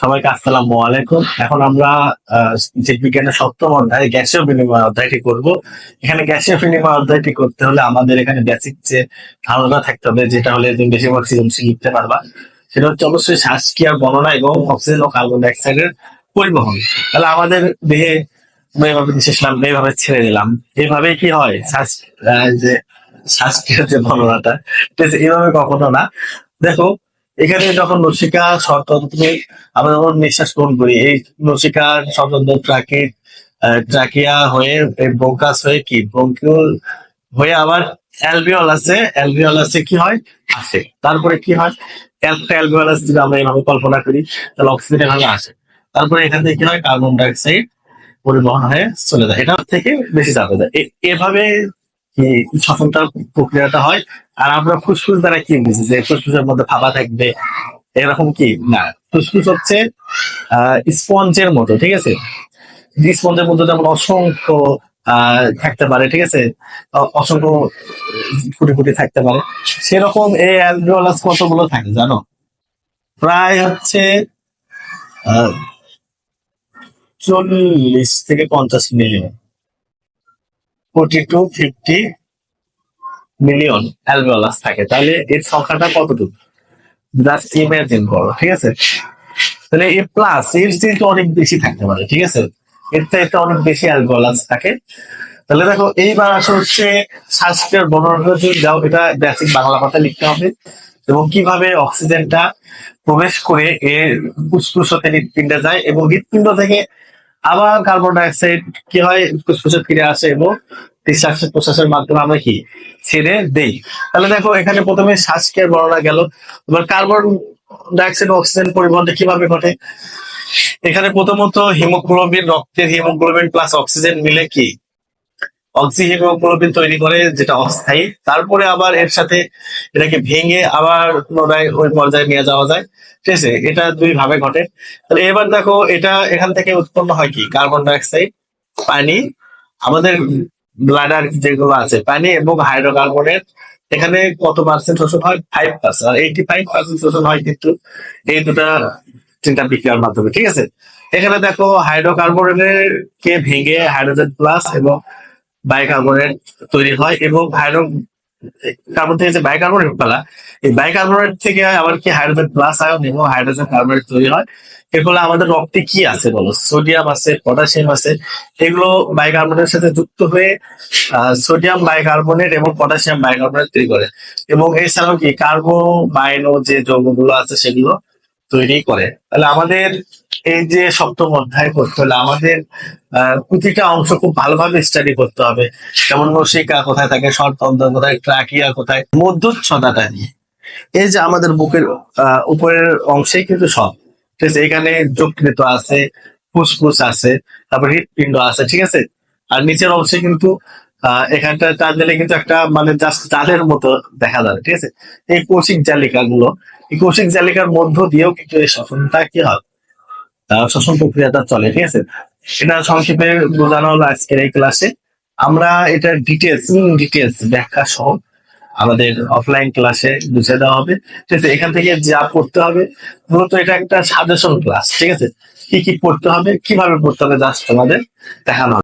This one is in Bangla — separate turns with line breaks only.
সবাইকে আসসালামু আলাইকুম। এখন আমরা জীববিজ্ঞানের সপ্তম অধ্যায়, গ্যাসীয় বিনিময় অধ্যায়টি করব। এখানে গ্যাসীয় বিনিময় অধ্যায়টি করতে হলে আমাদের এখানে বেসিক যে ধারণা থাকতে হবে, যেটা হলে তুমি বেশিরভাগ সৃজনশীল লিখতে পারবা। সেটা হচ্ছে অবশ্যই শ্বাসক্রিয়ার বর্ণনা এবং অক্সিজেন ও কার্বন ডাইঅক্সাইডের পরিবহন। তাহলে আমাদের দেহে এইভাবে নিঃশ্বাসলাম এইভাবে ছেড়ে দিলাম। এইভাবে কি হয়? শ্বাস যে শ্বাসক্রিয়ার যে আছে? এইভাবে কখনো না। দেখো এখানে যখন নসিকা স্বতন্ত্র আমরা যখন নিঃশ্বাস গ্রহণ করি, এই নসিকার স্বতন্ত্র ট্রাকে ট্রাকিয়া হয়ে ব্রঙ্কাস হয়ে কি? ব্রঙ্কিউল হয়ে আবার অ্যালভিওলাসে অ্যালভিওলাসে কি হয়? আসে। তারপরে কি হয়? একটা অ্যালভিওলাস যদি আমরা এভাবে কল্পনা করি, তাহলে অক্সিজেন এভাবে আসে। তারপরে এখান থেকে কি হয়? কার্বন ডাইঅক্সাইড পরিবহন হয়ে চলে যায়। এটা থেকে বেশি চাপে যায়। এভাবে কি শ্বসনটার প্রক্রিয়াটা হয়। আর আমরা ফুসফুস দ্বারা কি বুঝি যে ফুসফুসের মধ্যে ফাঁপা থাকবে? এরকম কি? না। ফুসফুস হচ্ছে স্পঞ্জের মতো, ঠিক আছে? স্পঞ্জের মধ্যে যেমন অসংখ্য থাকতে পারে, ঠিক আছে? অসংখ্য ফুটি ফুটি থাকতে পারে। সেরকম এই অ্যালভিওলাস কতগুলো থাকে জানো? প্রায় হচ্ছে চল্লিশ থেকে পঞ্চাশ million. Forty to fifty million alveolus থাকে। তাহলে এর সংখ্যাটা কতটুকু? জাস্ট ইমাজিন করো, ঠিক আছে? তাহলে এ প্লাস এর থেকে অনেক বেশি থাকতে পারে, ঠিক আছে? এর থেকে অনেক বেশি অ্যালভিওলাস থাকে। তাহলে দেখো, এইবার আসলে হচ্ছে শ্বাসক্রিয়ার বর্ণনা যদি যাও এটা বেসিক বাংলা কথা লিখতে হবে। এবং কীভাবে অক্সিজেনটা প্রবেশ করে এর ফুসফুসতে হৃৎপিণ্ডে যায় এবং হৃৎপিণ্ড থেকে আবার কার্বন ডাইঅক্সাইড কি হয়? ফুসফুসে ফিরে আসে এবং নিঃশ্বাস প্রশ্বাসের মাধ্যমে আমরা কি? ছেড়ে দেই। তাহলে দেখো, এখানে প্রথমে শ্বাসকের বর্ণনা গেল। এবার কার্বন ডাইঅক্সাইড অক্সিজেন পরিবহনটা কীভাবে ঘটে? এখানে প্রথমত হিমোগ্লোবিন রক্তের হিমোগ্লোবিন প্লাস অক্সিজেন মিলে কি? অক্সি হিমোগ্লোবিন তৈরি করে যেটা অস্থায়ী। তারপরে আবার এর সাথে এটাকে ভেঙে আবার পুনরায় ওই পর্যায়ে নিয়ে যাওয়া যায়। ঠিক আছে? এটা দুই ভাবে ঘটে। তাহলে এবার দেখো, এটা এখান থেকে উৎপন্ন হয় কি? কার্বন ডাইঅক্সাইড, পানি, আমাদের ব্লাডার যেগুলো আছে, পানি এবং হাইড্রোকার্বনের। এখানে কত পার্সেন্ট শোষণ হয়? Five percent eighty five percent শোষণ হয় কিন্তু এই দুটা তিনটা বিক্রিয়ার মাধ্যমে। ঠিক আছে? এখানে দেখো, হাইড্রোকার্বনের কে ভেঙে হাইড্রোজেন প্লাস এবং বাইকার্বনেট তৈরি হয় এবং হাইড্রো কার্বন থেকে যে বাইকার্বনেট পালা এই বাইকার্বনেট থেকে আবার কি হাইড্রোজেন প্লাস আয়ন এবং হাইড্রোজেন কার্বনেট তৈরি হয়। এগুলো আমাদের রক্তে কি আছে বলো? সোডিয়াম আছে পটাশিয়াম আছে, এগুলো বাইকার্বনেটের সাথে যুক্ত হয়ে সোডিয়াম বাইকার্বনেট এবং পটাশিয়াম বাইকার্বনেট তৈরি করে। এবং এছাড়াও কি কার্বোমাইনো যে যৌগগুলো আছে সেগুলো তৈরি করে। তাহলে আমাদের এই যে সপ্তম অধ্যায় করতে হলে আমাদের প্রতিটা অংশ খুব ভালোভাবে স্টাডি করতে হবে। যেমন নসিকা কোথায় থাকে স্বরতন্ত্র কোথায় ট্রাকিয়া কোথায় মধ্যচ্ছদাটা নিয়ে। এই যে আমাদের বুকের উপরের অংশে কিন্তু সব। ঠিক আছে, এখানে যকৃত আছে, ফুসফুস আছে, তারপর হৃৎপিণ্ড আছে, ঠিক আছে? আর নিচের অংশে কিন্তু, আহ, এখানটা টান দিলে কিন্তু একটা মানে জাস্ট চালের মতো দেখা যাবে, ঠিক আছে? এই কৌশিক জালিকা গুলো এই কৌশিক জালিকার মধ্য দিয়েও কিন্তু এই সফলতা কি হয়? শ্বসন প্রক্রিয়াটা চলে, ঠিক আছে? এটা সংক্ষেপে বোঝানো হলো আজকের এই ক্লাসে আমরা এটা ডিটেলস ডিটেলস ব্যাখ্যা সহ আমাদের অফলাইন ক্লাসে বুঝে দেওয়া হবে। ঠিক আছে, এখান থেকে যা পড়তে হবে, মূলত এটা একটা সাজেশন ক্লাস ঠিক আছে? কি কি পড়তে হবে, কীভাবে পড়তে হবে জাস্ট আমাদের দেখানো।